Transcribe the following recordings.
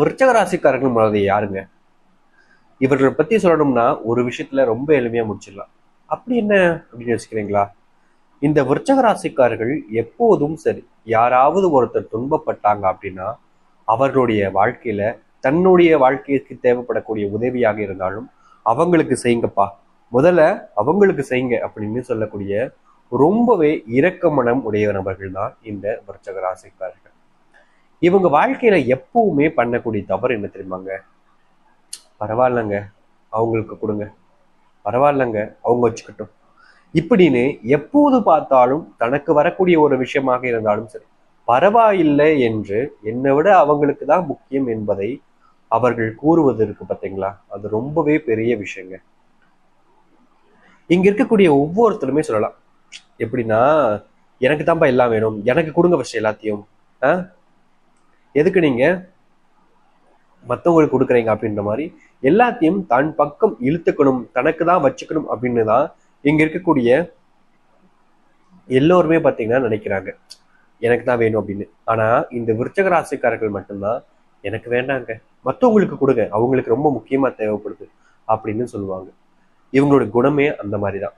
விருச்சக ராசிக்காரர்கள் முதல்ல யாருங்க? இவர்களை பத்தி சொல்லணும்னா ஒரு விஷயத்துல ரொம்ப எளிமையா முடிச்சிடலாம். அப்படி என்ன அப்படின்னு யோசிக்கிறீங்களா? இந்த விருச்சக ராசிக்காரர்கள் எப்போதும் சரி யாராவது ஒருத்தர் துன்பப்பட்டாங்க அப்படின்னா அவர்களுடைய வாழ்க்கையில தன்னுடைய வாழ்க்கைக்கு தேவைப்படக்கூடிய உதவியாக இருந்தாலும் அவங்களுக்கு செய்யுங்கப்பா. முதல்ல அவங்களுக்கு செய்யுங்க அப்படின்னு சொல்லக்கூடிய ரொம்பவே இரக்க மனம் உடைய நபர்கள் தான் இந்த விருச்சக ராசிக்காரர்கள் இவங்க வாழ்க்கையில எப்பவுமே பண்ணக்கூடிய தவறு என்ன தெரியுமாங்க? பரவாயில்லங்க அவங்களுக்கு கொடுங்க. பரவாயில்லங்க அவங்க வச்சுக்கட்டும். இப்படின்னு எப்போது பார்த்தாலும் தனக்கு வரக்கூடிய ஒரு விஷயமாக இருந்தாலும் சரி பரவாயில்லை என்று என்னை விட அவங்களுக்கு தான் முக்கியம் என்பதை அவர்கள் கூறுவது இருக்கு பார்த்தீங்களா? அது ரொம்பவே பெரிய விஷயங்க. இங்க இருக்கக்கூடிய ஒவ்வொருத்தருமே சொல்லலாம். எப்படின்னா எனக்கு தான்ப்பா எல்லாம் வேணும் எனக்கு கொடுங்க ஃபர்ஸ்ட் எல்லாத்தையும். ஆஹ் எதுக்கு நீங்க? மற்றவங்களுக்கு கொடுக்குறீங்க அப்படின்ற மாதிரி எல்லாத்தையும் தன் பக்கம் இழுத்துக்கணும் தனக்கு தான் வச்சுக்கணும் அப்படின்னு தான் இங்க இருக்கக்கூடிய எல்லோருமே பார்த்தீங்கன்னா நினைக்கிறாங்க. எனக்கு தான் வேணும் அப்படின்னு. ஆனா இந்த விருச்சக ராசிக்காரர்கள் மட்டும்தான் எனக்கு வேண்டாங்க. மற்றவங்களுக்கு கொடுங்க. அவங்களுக்கு ரொம்ப முக்கியமா தேவைப்படுது அப்படின்னு சொல்லுவாங்க. இவங்களோட குணமே அந்த மாதிரி தான்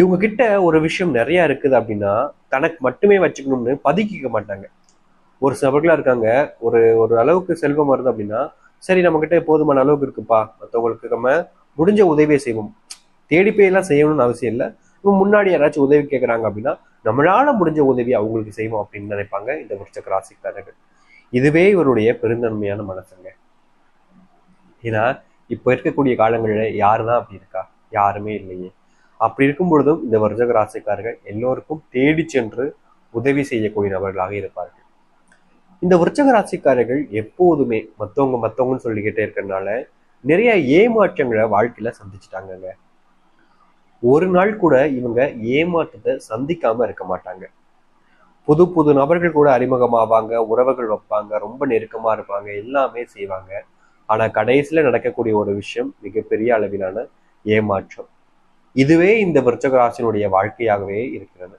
இவங்க கிட்ட ஒரு விஷயம் நிறைய இருக்குது அப்படின்னா தனக்கு மட்டுமே வச்சுக்கணும்னு பதுக்கிக்க மாட்டாங்க. ஒரு சிலர்களா இருக்காங்க. ஒரு ஒரு அளவுக்கு செல்வம் வருது அப்படின்னா சரி நம்ம கிட்ட போதுமான அளவுக்கு இருக்குப்பா. மற்றவங்களுக்கு நம்ம முடிஞ்ச உதவியை செய்வோம். தேடி போய் எல்லாம் செய்யணும்னு அவசியம் இல்லை. இப்போ முன்னாடி யாராச்சும் உதவி கேட்குறாங்க அப்படின்னா நம்மளால முடிஞ்ச உதவி அவங்களுக்கு செய்வோம் அப்படின்னு நினைப்பாங்க இந்த விருச்சக ராசிக்காரர்கள். இதுவே இவருடைய பெருந்தன்மையான மனசுங்க. ஏன்னா இப்போ இருக்கக்கூடிய காலங்களில் யாரு தான் அப்படி இருக்கா? யாருமே இல்லையே. அப்படி இருக்கும் பொழுதும் இந்த வருஷக ராசிக்காரர்கள் எல்லோருக்கும் தேடி சென்று உதவி செய்யக்கூடிய நபர்களாக இருப்பார்கள். இந்த விருச்சக ராசிக்காரர்கள் எப்போதுமே மற்றவங்க மற்றவங்கன்னு சொல்லிக்கிட்டே இருக்கிறனால நிறைய ஏமாற்றங்களை வாழ்க்கையில சந்திச்சுட்டாங்கங்க. ஒரு நாள் கூட இவங்க ஏமாற்றத்தை சந்திக்காம இருக்க மாட்டாங்க. புது புது நபர்கள் கூட அறிமுகமாவாங்க உறவுகள் வைப்பாங்க ரொம்ப நெருக்கமா இருப்பாங்க எல்லாமே செய்வாங்க. ஆனா கடைசியில நடக்கக்கூடிய ஒரு விஷயம் மிகப்பெரிய அளவிலான ஏமாற்றம். இதுவே இந்த விருச்சக ராசினுடைய வாழ்க்கையாகவே இருக்கிறது.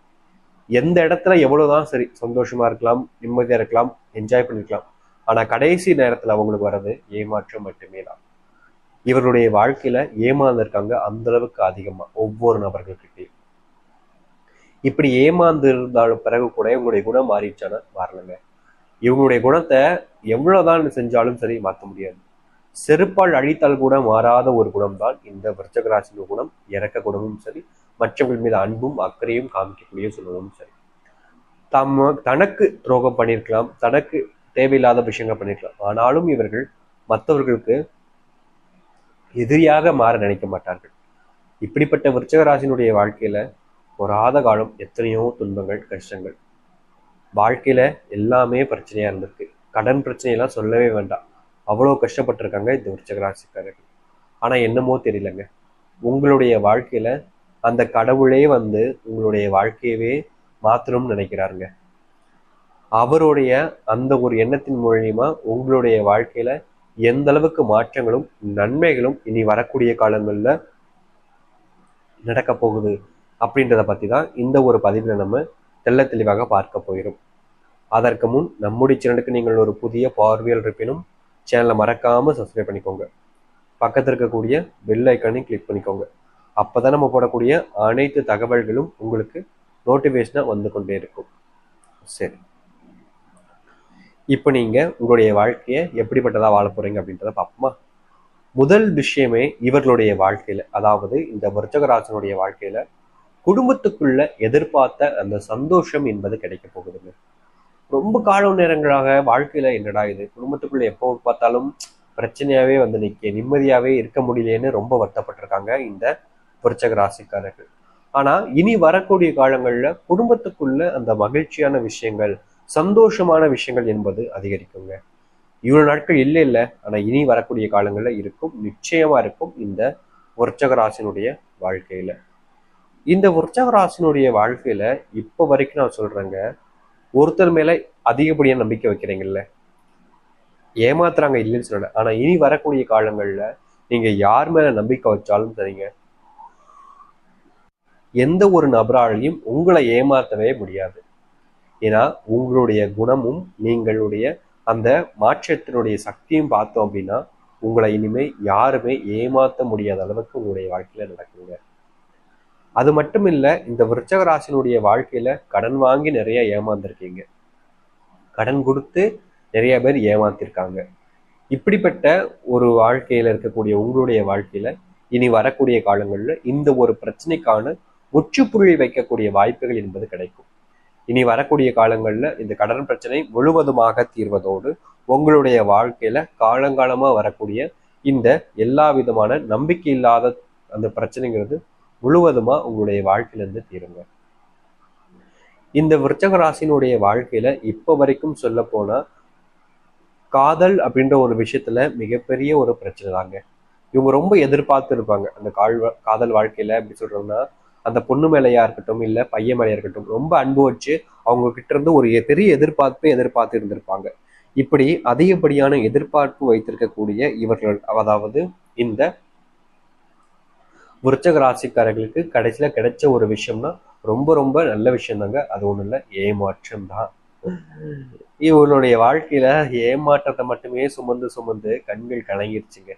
எந்த இடத்துல எவ்வளவுதான் சரி சந்தோஷமா இருக்கலாம் நிம்மதியா இருக்கலாம் என்ஜாய் பண்ணிருக்கலாம். ஆனா கடைசி நேரத்துல அவங்களுக்கு வர்றது ஏமாற்றம் மட்டுமே தான் இவருடைய வாழ்க்கையில ஏமாந்துருக்காங்க அந்த அளவுக்கு அதிகமா ஒவ்வொரு நபர்கள்கிட்டையும். இப்படி ஏமாந்து இருந்தாலும் பிறகு கூட இவங்களுடைய குணம் மாறிடுச்சானா? வரலங்க இவங்களுடைய குணத்தை எவ்வளவுதான் செஞ்சாலும் சரி மாற்ற முடியாது. செருப்பால் அழித்தால் கூட மாறாத ஒரு குணம் தான் இந்த விருச்சகராசின குணம் இறக்க குணமும் சரி மற்றவர்கள் மீது அன்பும் அக்கறையும் காமிக்கக்கூடிய சொல்லவும் சரி. தாம் தனக்கு துரோகம் பண்ணியிருக்கலாம் தனக்கு தேவையில்லாத விஷயங்கள் பண்ணியிருக்கலாம். ஆனாலும் இவர்கள் மற்றவர்களுக்கு எதிரியாக மாற நினைக்க மாட்டார்கள். இப்படிப்பட்ட விருச்சகராசினுடைய வாழ்க்கையில பொறாத காலம் எத்தனையோ துன்பங்கள் கஷ்டங்கள். வாழ்க்கையில எல்லாமே பிரச்சனையா இருந்திருக்கு. கடன் பிரச்சனையெல்லாம் சொல்லவே வேண்டாம். அவ்வளோ கஷ்டப்பட்டிருக்காங்க இந்த விருச்சகராசிக்காரர்கள். ஆனால் என்னமோ தெரியலங்க. உங்களுடைய வாழ்க்கையில அந்த கடவுளே வந்து உங்களுடைய வாழ்க்கையவே மாத்தணும்னு நினைக்கிறாருங்க. அவருடைய அந்த ஒரு எண்ணத்தின் மூலியமா உங்களுடைய வாழ்க்கையில எந்த அளவுக்கு மாற்றங்களும் நன்மைகளும் இனி வரக்கூடிய காலங்களில் நடக்க போகுது அப்படின்றத பத்தி தான் இந்த ஒரு பதிவில் நம்ம தெள்ள தெளிவாக பார்க்க போகிறோம். அதற்கு முன் நம்முடைய சேனலுக்கு நீங்கள் ஒரு புதிய பார்வையில் இருப்பினும் சேனலை மறக்காம சப்ஸ்கிரைப் பண்ணிக்கோங்க. பக்கத்தில் இருக்கக்கூடிய பெல் ஐக்கானையும் கிளிக் பண்ணிக்கோங்க. அப்பதான் நம்ம போடக்கூடிய அனைத்து தகவல்களும் உங்களுக்கு நோட்டிஃபிகேஷனாக வந்து கொண்டே இருக்கும். சரி. இப்போ நீங்க உங்களுடைய வாழ்க்கையை எப்படிப்பட்டதா வாழ போறீங்க அப்படின்றத பார்ப்போமா? முதல் விஷயமே இவர்களுடைய வாழ்க்கையில அதாவது இந்த விருச்சகராசனுடைய வாழ்க்கையில குடும்பத்துக்குள்ள எதிர்பார்த்த அந்த சந்தோஷம் என்பது கிடைக்க போகுதுங்க. ரொம்ப கால நேரங்களாக வாழ்க்கையில என்னடா இது? குடும்பத்துக்குள்ள எப்போ பார்த்தாலும் பிரச்சனையாவே வந்து நிக்க நிம்மதியாவே இருக்க முடியலையேன்னு ரொம்ப வருத்தப்பட்டிருக்காங்க. இந்த விருச்சக ராசிக்காரர்கள். ஆனா இனி வரக்கூடிய காலங்கள்ல குடும்பத்துக்குள்ள அந்த மகிழ்ச்சியான விஷயங்கள் சந்தோஷமான விஷயங்கள் என்பது அதிகரிக்குங்க. இவ்வளவு நாட்கள் இல்லை இல்லை ஆனா இனி வரக்கூடிய காலங்கள்ல இருக்கும் நிச்சயமா இருக்கும் இந்த விருச்சக ராசினுடைய வாழ்க்கையில. இந்த விருச்சக ராசினுடைய வாழ்க்கையில இப்போ வரைக்கும் நான் சொல்றேங்க ஒருத்தர் மேல அதிகப்படியா நம்பிக்கை வைக்கிறீங்கல்ல. ஏமாத்துறாங்க இல்லைன்னு சொல்லல. ஆனா இனி வரக்கூடிய காலங்கள்ல நீங்க யார் மேல நம்பிக்கை வச்சாலும் சரிங்க எந்த ஒரு நபராலையும் உங்களை ஏமாத்தவே முடியாது. ஏன்னா உங்களுடைய குணமும் நீங்களுடைய அந்த மாற்றத்தினுடைய சக்தியும் பார்த்தோம் அப்படின்னா உங்களை இனிமே யாருமே ஏமாத்த முடியாத அளவுக்கு உங்களுடைய வாழ்க்கையில நடக்குங்க. அது மட்டும் இல்ல இந்த விருச்சக ராசினுடைய வாழ்க்கையில கடன் வாங்கி நிறைய ஏமாந்துருக்கீங்க. கடன் கொடுத்து நிறைய பேர் ஏமாத்திருக்காங்க. இப்படிப்பட்ட ஒரு வாழ்க்கையில இருக்கக்கூடிய உங்களுடைய வாழ்க்கையில இனி வரக்கூடிய காலங்கள்ல இந்த ஒரு பிரச்சனைக்கான முற்றுப்புள்ளி வைக்கக்கூடிய வாய்ப்புகள் என்பது கிடைக்கும். இனி வரக்கூடிய காலங்கள்ல இந்த கடன் பிரச்சனை முழுவதுமாக தீர்வதோடு உங்களுடைய வாழ்க்கையில காலங்காலமா வரக்கூடிய இந்த எல்லா விதமான நம்பிக்கை இல்லாத அந்த பிரச்சனைங்கிறது முழுவதுமா உங்களுடைய வாழ்க்கையில இருந்து தீருங்க. இந்த விருச்சக ராசினுடைய வாழ்க்கையில இப்ப வரைக்கும் சொல்ல போனா காதல் அப்படின்ற ஒரு விஷயத்துல மிகப்பெரிய ஒரு பிரச்சனை தாங்க. இவங்க ரொம்ப எதிர்பார்த்து இருப்பாங்க அந்த கால் காதல் வாழ்க்கையில எப்படி சொல்றோம்னா அந்த பொண்ணு மேலையா இருக்கட்டும் இல்ல பையன் மேலையா இருக்கட்டும் ரொம்ப அன்பு வச்சு அவங்க கிட்ட இருந்து ஒரு பெரிய எதிர்பார்ப்பை எதிர்பார்த்து இருந்திருப்பாங்க. இப்படி அதிகப்படியான எதிர்பார்ப்பு வைத்திருக்கக்கூடிய இவர்கள் அதாவது இந்த விருச்சக ராசிக்காரர்களுக்கு கடைசியில கிடைச்ச ஒரு விஷயம்னா ரொம்ப ரொம்ப நல்ல விஷயம் தாங்க அது ஒண்ணு இல்லை ஏமாற்றம் தான். இவங்களுடைய வாழ்க்கையில ஏமாற்றத்தை மட்டுமே சுமந்து சுமந்து கண்கள் கலங்கிருச்சுங்க.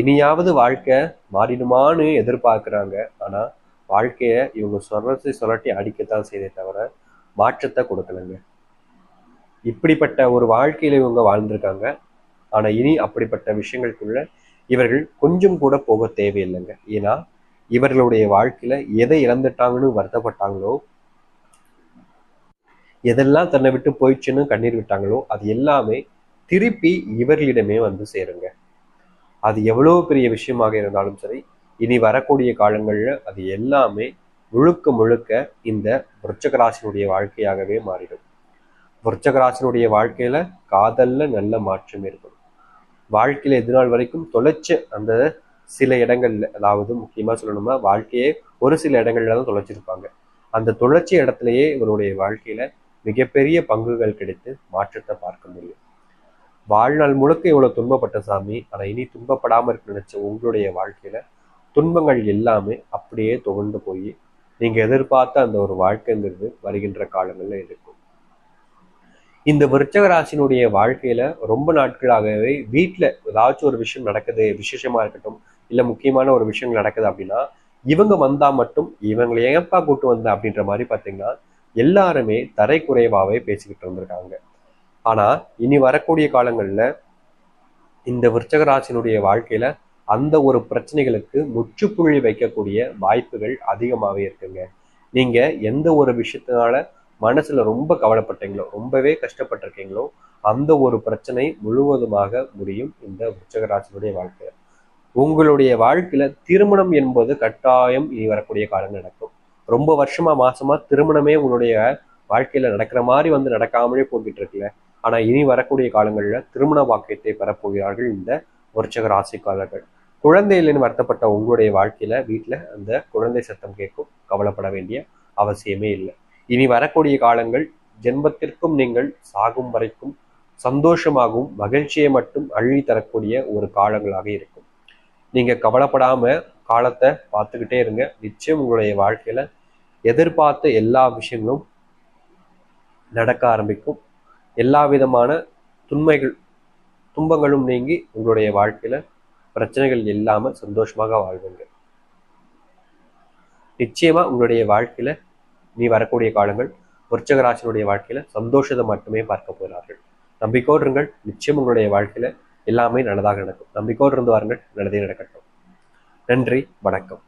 இனியாவது வாழ்க்கை மாறிடுமான்னு எதிர்பார்க்குறாங்க. ஆனா வாழ்க்கைய இவங்க சொல்லி சொல்லட்டி அடிக்கத்தான் செய்தே தவிர மாற்றத்தை கொடுக்கலங்க. இப்படிப்பட்ட ஒரு வாழ்க்கையில இவங்க வாழ்ந்திருக்காங்க. ஆனால் இனி அப்படிப்பட்ட விஷயங்களுக்குள்ள இவர்கள் கொஞ்சம் கூட போக தேவையில்லைங்க. ஏன்னா இவர்களுடைய வாழ்க்கையில எதை இழந்துட்டாங்கன்னு வருத்தப்பட்டாங்களோ எதெல்லாம் தன்னை விட்டு போயிடுச்சுன்னு கண்ணீர் விட்டாங்களோ அது எல்லாமே திருப்பி இவர்களிடமே வந்து சேருங்க. அது எவ்வளோ பெரிய விஷயமாக இருந்தாலும் சரி இனி வரக்கூடிய காலங்களில் அது எல்லாமே முழுக்க முழுக்க இந்த விருச்சகராசினுடைய வாழ்க்கையாகவே மாறிடும். விருச்சகராசினுடைய வாழ்க்கையில காதல்ல நல்ல மாற்றம் இருக்கும் வாழ்க்கையில எது நாள் வரைக்கும் தொலைச்ச அந்த சில இடங்கள்ல அதாவது முக்கியமா சொல்லணும்னா வாழ்க்கையே ஒரு சில இடங்கள்ல தான் தொலைச்சிருப்பாங்க. அந்த தொலைச்சி இடத்துலயே இவருடைய வாழ்க்கையில மிகப்பெரிய பங்குகள் கிடைத்து மாற்றத்தை பார்க்க முடியும். வாழ்நாள் முழுக்க இவ்வளவு துன்பப்பட்ட சாமி ஆனா இனி துன்பப்படாம இருக்க நினைச்ச உங்களுடைய வாழ்க்கையில துன்பங்கள் எல்லாமே அப்படியே துவண்டு போய் நீங்க எதிர்பார்த்த அந்த ஒரு வாழ்க்கைங்கிறது வருகின்ற காலங்களில் இருக்கும். இந்த விருச்சகராசினுடைய ராசினுடைய வாழ்க்கையில ரொம்ப நாட்களாகவே வீட்டுல ஏதாச்சும் ஒரு விஷயம் நடக்குது விசேஷமா இருக்கட்டும் இல்ல முக்கியமான ஒரு விஷயங்கள் நடக்குது அப்படின்னா இவங்க வந்தா மட்டும் இவங்களை ஏப்பா கூட்டு வந்த அப்படின்ற மாதிரி பார்த்தீங்கன்னா எல்லாருமே தரை குறைவாவே பேசிக்கிட்டு இருந்திருக்காங்க. ஆனா இனி வரக்கூடிய காலங்கள்ல இந்த விருச்சக ராசினுடைய வாழ்க்கையில அந்த ஒரு பிரச்சனைகளுக்கு முற்றுப்புள்ளி வைக்கக்கூடிய வாய்ப்புகள் அதிகமாகவே இருக்குங்க. நீங்க எந்த ஒரு விஷயத்தினால மனசுல ரொம்ப கவலைப்பட்டீங்களோ ரொம்பவே கஷ்டப்பட்டிருக்கீங்களோ அந்த ஒரு பிரச்சனை முழுவதுமாக முடியும் இந்த விருச்சக ராசினுடைய உங்களுடைய வாழ்க்கையில திருமணம் என்பது கட்டாயம் இனி வரக்கூடிய காலம் நடக்கும். ரொம்ப வருஷமா மாசமா திருமணமே உங்களுடைய வாழ்க்கையில நடக்கிற மாதிரி வந்து நடக்காமலே போய்கிட்டு இருக்குல்ல. ஆனால் இனி வரக்கூடிய காலங்கள்ல திருமண வாக்கியத்தை பெறப்போகிறார்கள் இந்த விருச்சக ராசிக்காரர்கள். குழந்தைகளின் வருத்தப்பட்ட உங்களுடைய வாழ்க்கையில வீட்டுல அந்த குழந்தை சத்தம் கேட்கும் கவலைப்பட வேண்டிய அவசியமே இல்லை. இனி வரக்கூடிய காலங்கள் ஜென்மத்திற்கும் நீங்கள் சாகும் வரைக்கும் சந்தோஷமாகவும் மகிழ்ச்சியை மட்டும் அள்ளி தரக்கூடிய ஒரு காலங்களாக இருக்கும். நீங்க கவலைப்படாம காலத்தை பார்த்துக்கிட்டே இருங்க. நிச்சயம் உங்களுடைய வாழ்க்கையில எதிர்பார்த்த எல்லா விஷயங்களும் நடக்க ஆரம்பிக்கும். எல்லா விதமான துன்மைகள் துன்பங்களும் நீங்கி உங்களுடைய வாழ்க்கையில பிரச்சனைகள் இல்லாம சந்தோஷமாக வாழ்வுங்க நிச்சயமா உங்களுடைய வாழ்க்கையில நீ வரக்கூடிய காலங்கள் விருச்சகராசினுடைய வாழ்க்கையில சந்தோஷத்தை மட்டுமே பார்க்க போகிறார்கள். நம்பிக்கோடு இருங்கள். நிச்சயம் உங்களுடைய வாழ்க்கையில எல்லாமே நல்லதாக நடக்கும். நம்பிக்கோடு இருந்து வாருங்கள். நல்லதே நடக்கட்டும். நன்றி. வணக்கம்.